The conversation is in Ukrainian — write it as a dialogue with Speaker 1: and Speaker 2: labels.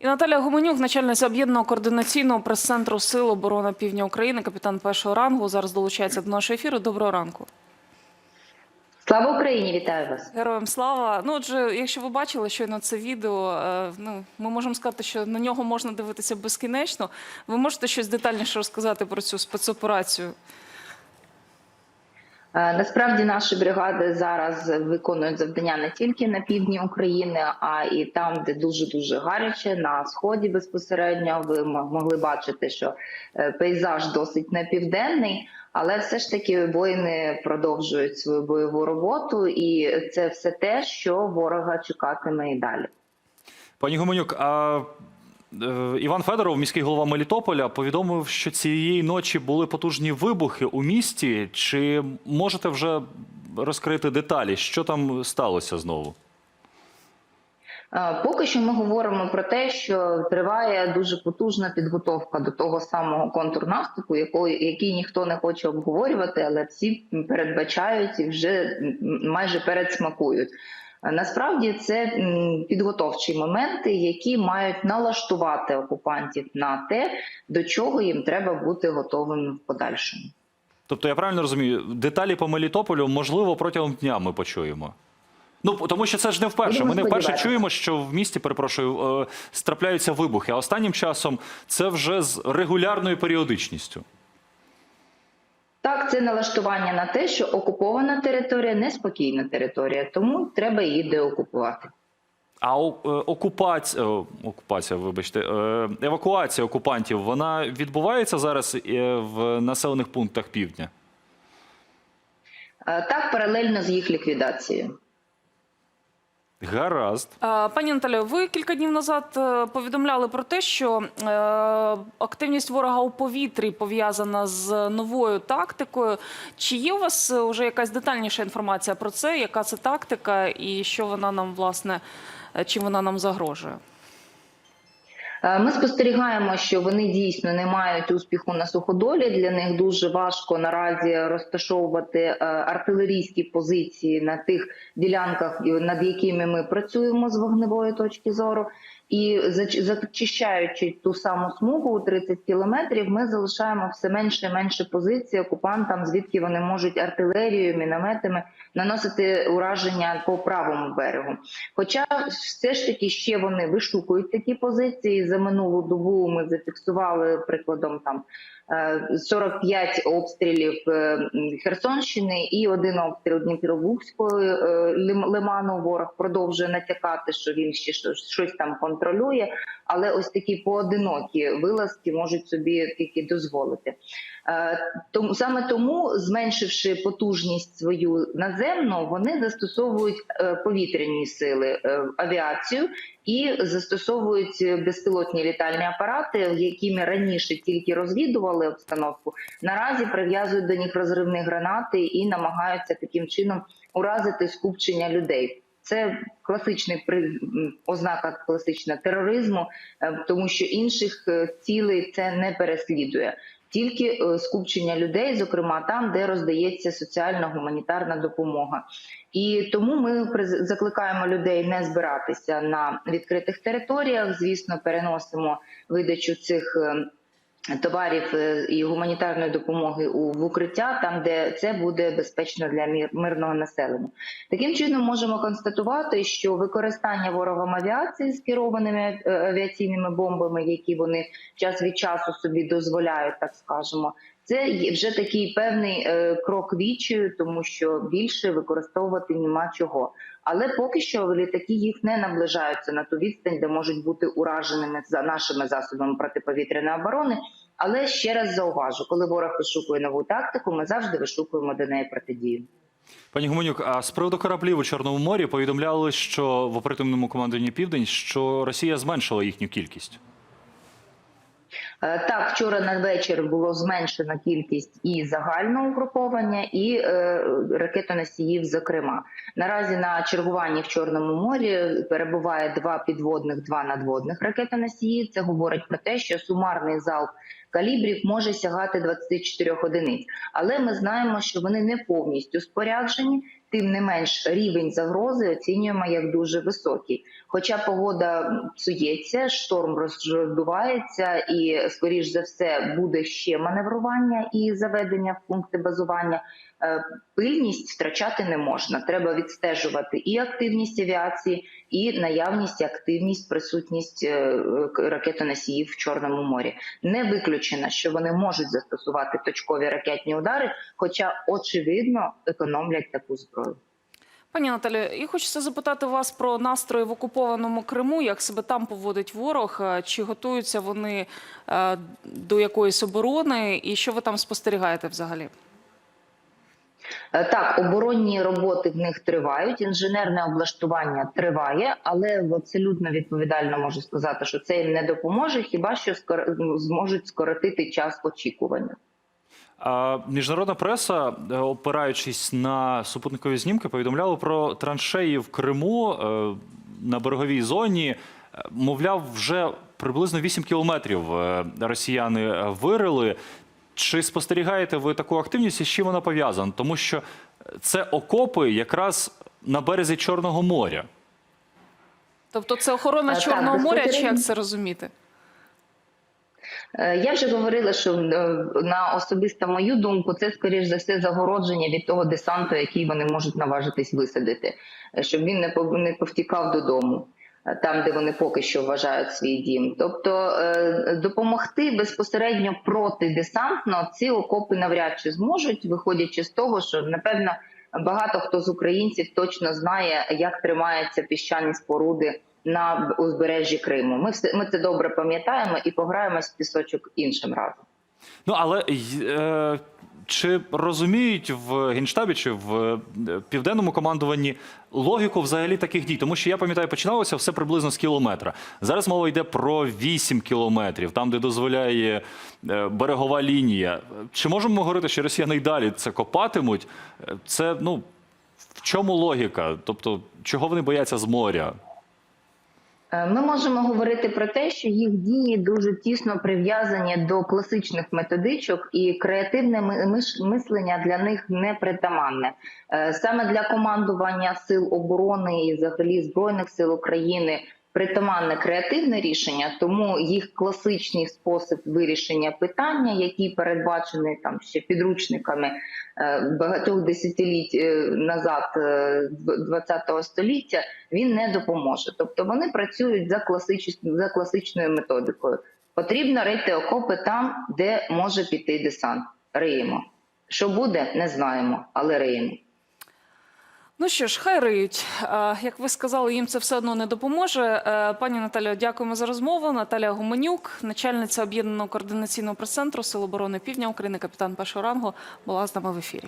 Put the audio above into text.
Speaker 1: І Наталя Гуменюк, начальниця об'єднаного координаційного прес-центру Сил оборони Півдня України, капітан першого рангу, зараз долучається до нашого ефіру. Доброго ранку.
Speaker 2: Слава Україні, вітаю вас.
Speaker 1: Героям слава. Ну, отже, якщо ви бачили щойно це відео, е, ну ми можемо сказати, що на нього можна дивитися безкінечно. Ви можете щось детальніше розказати про цю спецоперацію?
Speaker 2: Е, Насправді наші бригади зараз виконують завдання не тільки на півдні України, а і там, де дуже дуже гаряче, на сході безпосередньо. Ви могли бачити, що е, пейзаж досить непівденний, але все ж таки воїни продовжують свою бойову роботу, і це все те, що ворога чекатиме і далі.
Speaker 3: Пані Гуменюк, а Іван Федоров, міський голова Мелітополя, повідомив, що цієї ночі були потужні вибухи у місті. Чи можете вже розкрити деталі, що там сталося знову?
Speaker 2: Е, Поки що ми говоримо про те, що триває дуже потужна підготовка до того самого контрнаступу, якої який ніхто не хоче обговорювати, але всі передбачають і вже майже передсмакують. Насправді це підготовчі моменти, які мають налаштувати окупантів на те, до чого їм треба бути готовими в подальшому.
Speaker 3: Тобто, я правильно розумію, деталі по Мелітополю, можливо, протягом дня ми почуємо. Ну, тому що це ж не вперше. Ми не вперше чуємо, що в місті, перепрошую, е, страпляються вибухи. А останнім часом це вже з регулярною періодичністю.
Speaker 2: Так, це налаштування на те, що окупована територія неспокійна територія, тому треба її деокупувати.
Speaker 3: А е, окупація, е, окупація, вибачте, е, евакуація окупантів, вона відбувається зараз в населених пунктах півдня.
Speaker 2: Так, паралельно з їх ліквідацією.
Speaker 3: Гаразд.
Speaker 1: Е, Пані Наталію, ви кілька днів назад е, повідомляли про те, що е, активність ворога у повітрі пов'язана з новою тактикою. Чи є у вас вже якась детальніша інформація про це? Яка це тактика, і що вона нам власне чим вона нам загрожує?
Speaker 2: Е, Ми спостерігаємо, що вони дійсно не мають успіху на суходолі. Для них дуже важко наразі розташовувати е, артилерійські позиції на тих ділянках, над якими ми працюємо з вогневої точки зору. І зачищаючи ту саму смугу у 30 кілометрів, ми залишаємо все менше і менше позицій окупантам, звідки вони можуть артилерією, мінометами наносити ураження по правому берегу. Хоча все ж таки ще вони вишукують такі позиції. За минулу добу ми зафіксували прикладом там е, 45 обстрілів е, Херсонщини і один обстріл Дніпробузької е, лиману. Ворог продовжує натякати, що він ще щось там контролює. Але ось такі поодинокі вилазки можуть собі тільки дозволити. Е, Тому саме тому, зменшивши потужність свою наземну, вони застосовують е, повітряні сили, е, авіацію і застосовують безпілотні літальні апарати, якими раніше тільки розвідували обстановку. Наразі прив'язують до них розривні гранати і намагаються таким чином уразити скупчення людей. Це класичний при ознака класична тероризму, е, тому що інших е, цілей це не переслідує. Тільки е, скупчення людей, зокрема там, де роздається соціальна гуманітарна допомога, і тому ми закликаємо людей не збиратися на відкритих територіях. Звісно, переносимо видачу цих е, товарів е, і гуманітарної допомоги у в укриття, там де це буде безпечно для мір, мирного населення. Таким чином можемо констатувати, що використання ворогом авіації з керованими е, авіаційними бомбами, які вони час від часу собі дозволяють, так скажемо. Це вже такий певний е, крок вічою, тому що більше використовувати нема чого. Але поки що літаки їх не наближаються на ту відстань, де можуть бути ураженими за нашими засобами протиповітряної оборони. Але ще раз зауважу, коли ворог вишукує нову тактику, ми завжди вишукуємо до неї протидію.
Speaker 3: Пані Гуменюк, а з приводу кораблів у Чорному морі повідомляли, що в оперативному командуванні Південь, що Росія зменшила їхню кількість.
Speaker 2: Е, Так, вчора надвечір було зменшено кількість і загального угруповання, і е, ракетоносіїв. Зокрема, наразі на чергуванні в Чорному морі перебуває два підводних, два надводних ракетоносії. Це говорить про те, що сумарний залп калібрів може сягати 24 одиниць. Але ми знаємо, що вони не повністю споряджені, тим не менш рівень загрози оцінюємо як дуже високий. Хоча погода псується, шторм роздувається, і скоріш за все буде ще маневрування і заведення в пункти базування. Е, Пильність втрачати не можна. Треба відстежувати і активність авіації, і наявність, активність, присутність е, ракетоносіїв в Чорному морі. Не виключено, що вони можуть застосувати точкові ракетні удари, хоча очевидно економлять таку зброю.
Speaker 1: Пані Наталі, і хочеться запитати вас про настрої в окупованому Криму. Як себе там поводить ворог? Е, Чи готуються вони е, до якоїсь оборони? І що ви там спостерігаєте взагалі?
Speaker 2: Е, Так, оборонні роботи в них тривають, інженерне облаштування триває, але абсолютно відповідально можу сказати, що це їм не допоможе, хіба що зможуть скоротити час очікування.
Speaker 3: А міжнародна преса, е, опираючись на супутникові знімки, повідомляла про траншеї в Криму е, на береговій зоні. Е, Мовляв, вже приблизно 8 кілометрів росіяни вирили. Чи спостерігаєте ви таку активність і з чим вона пов'язана? Тому що це окопи якраз на березі Чорного моря.
Speaker 1: Тобто це охорона
Speaker 2: так,
Speaker 1: Чорного моря, чи як це розуміти?
Speaker 2: Е, Я вже говорила, що е, на особисто мою думку, це скоріш за все загородження від того десанту, який вони можуть наважитись висадити, е, щоб він не повтікав додому. Там, де вони поки що вважають свій дім, тобто допомогти безпосередньо протидесантно ці окопи навряд чи зможуть, виходячи з того, що напевно багато хто з українців точно знає, як тримаються піщані споруди на узбережжі Криму. Ми все ми це добре пам'ятаємо і пограємось в пісочок іншим разом.
Speaker 3: Ну але е, чи розуміють в генштабі чи в е, південному командуванні логіку взагалі таких дій? Тому що я пам'ятаю, починалося все приблизно з кілометра. Зараз мова йде про 8 кілометрів, там де дозволяє е, берегова лінія. Чи можемо говорити, що росіяни й далі це копатимуть? Е, Це ну в чому логіка? Тобто, чого вони бояться з моря?
Speaker 2: Е, Ми можемо говорити про те, що їх дії дуже тісно прив'язані до класичних методичок, і креативне ми- мислення для них не притаманне. Е, Саме для командування сил оборони і взагалі збройних сил України притаманне креативне рішення, тому їх класичний спосіб вирішення питання, який передбачений там ще підручниками е, багатьох десятиліть е, назад е, ХХ століття, він не допоможе. Тобто вони працюють за класичною за класичною методикою. Потрібно рити окопи там, де може піти десант. Риємо. Що буде, не знаємо, але риємо.
Speaker 1: Ну що ж, хай риють. Е, Як ви сказали, їм це все одно не допоможе. Е, Пані Наталія, дякуємо за розмову. Наталія Гуменюк, начальниця об'єднаного координаційного прес-центру Сил оборони Півдня України, капітан першого рангу, була з нами в ефірі.